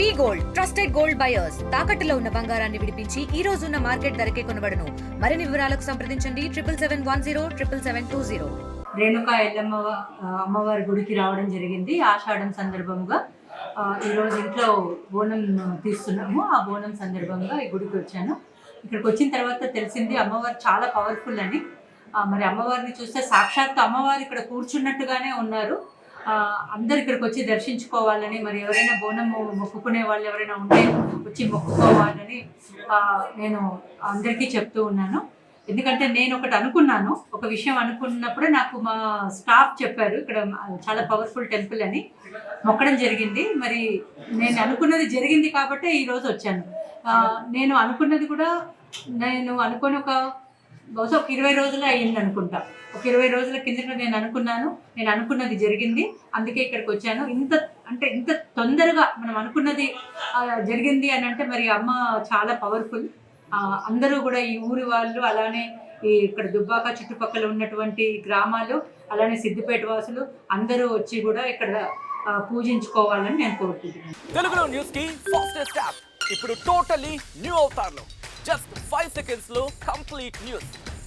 We gold trusted gold buyers. తాకట్టులో ఉన్న బంగారాన్ని విడిపించి ఈ రోజు ఉన్న మార్కెట్ ధరకే కొనబడను. మరిన్ని వివరాలకు సంప్రదించండి. Triple seven one zero triple seven two zero. Renuka Yellamma అమ్మవారి గుడికి రావడం జరిగింది. ఆషాఢం సందర్భంగా ఈరోజు ఇంట్లో బోనం తీస్తున్నాము. ఆ బోనం సందర్భంగా ఈ గుడికి వచ్చాను. ఇక్కడికి వచ్చిన తర్వాత తెలిసింది అమ్మవారు చాలా పవర్ఫుల్ అని. మరి అమ్మవారిని చూస్తే సాక్షాత్ అమ్మవారు ఇక్కడ కూర్చున్నట్టుగానే ఉన్నారు. అందరు ఇక్కడికి వచ్చి దర్శించుకోవాలని మరి ఎవరైనా బోనం మొక్కుకునే వాళ్ళు ఎవరైనా ఉంటే వచ్చి మొక్కుకోవాలని నేను అందరికీ చెప్తూ ఉన్నాను. ఎందుకంటే నేను ఒకటి అనుకున్నాను ఒక విషయం అనుకున్నప్పుడు నాకు మా స్టాఫ్ చెప్పారు ఇక్కడ చాలా పవర్ఫుల్ టెంపుల్ అని. మొక్కడం జరిగింది. మరి నేను అనుకున్నది జరిగింది కాబట్టే ఈరోజు వచ్చాను. నేను అనుకున్నది కూడా నేను అనుకుని ఒక బహుశా ఒక ఇరవై రోజులు అయ్యింది అనుకుంటా. ఒక ఇరవై రోజుల కిందట నేను అనుకున్నాను. నేను అనుకున్నది జరిగింది. అందుకే ఇక్కడికి వచ్చాను. ఇంత అంటే ఇంత తొందరగా మనం అనుకున్నది జరిగింది అని అంటే మరి అమ్మ చాలా పవర్ఫుల్ అందరూ కూడా ఈ ఊరి వాళ్ళు అలానే ఈ ఇక్కడ దుబ్బాక చుట్టుపక్కల ఉన్నటువంటి గ్రామాలు అలానే సిద్దిపేట వాసులు అందరూ వచ్చి కూడా ఇక్కడ పూజించుకోవాలని నేను కోరుకుంటున్నాను. తెలుగులో న్యూస్కి ఫాస్టెస్ట్ యాప్ ఇప్పుడు టోటలీ న్యూ అవుతారు జస్ట్ ఫైవ్ సెకండ్స్లో కంప్లీట్ న్యూస్